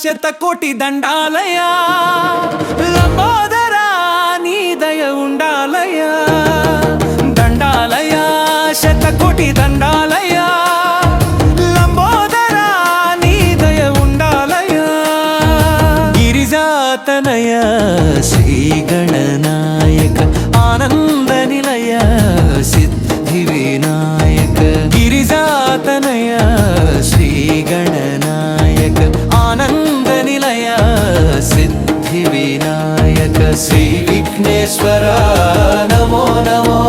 శతకోటి దండాలయా లంబోదరా నీ దయ ఉండాలయా దండాలయా శతకోటి దండాలయా లంబోదరా నీ దయ ఉండాలయా గిరిజాతనయ శ్రీగణ విఘ్నేశ్వర నమో నమో.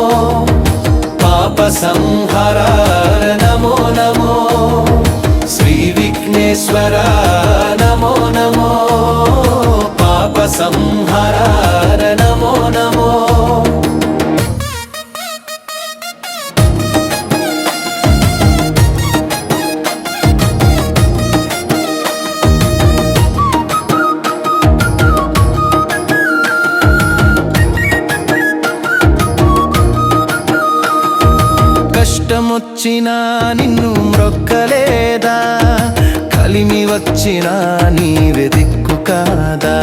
పాప సంహార నమో నమో. శ్రీ విఘ్నేశ్వర కష్టమొచ్చినా నిన్ను మ్రొక్కలేదా? కలిమి వచ్చినా నీవే దిక్కు కాదా?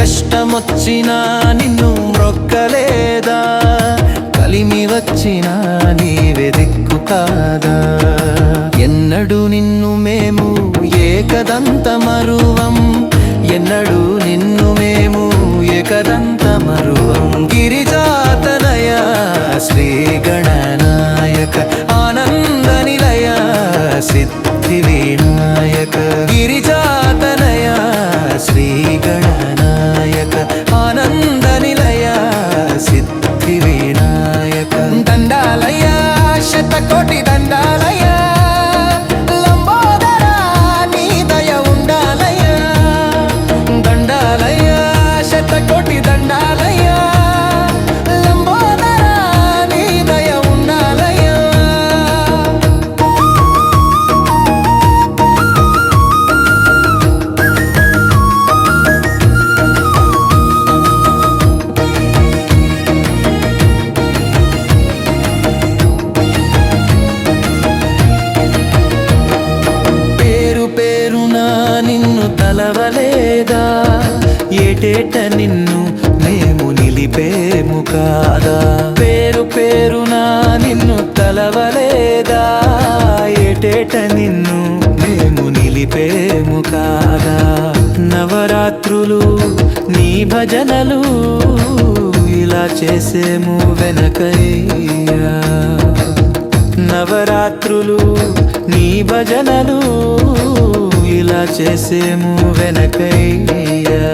కష్టమొచ్చినా నిన్ను మ్రొక్కలేదా? కలిమి వచ్చినా నీవే దిక్కు కాదా? ఎన్నడు నిన్ను మేము ఏకదంత మరువం. ఎన్నడు నిన్ను మేము ఏకదంత మరువం. గిరిజాతనయ శ్రీగణ నిన్ను తలవలేదా? ఏటేట నిన్ను మేము కాదా? పేరు పేరునా నిన్ను తలవలేదా? ఏటేట నిన్ను మేము నిలిపేము కాదా? నవరాత్రులు నీ భజనలు ఇలా చేసేము వెనకయ్యా. నవరాత్రులు నీ భజనలు ఇలా చేసేము వెనకయ్యా.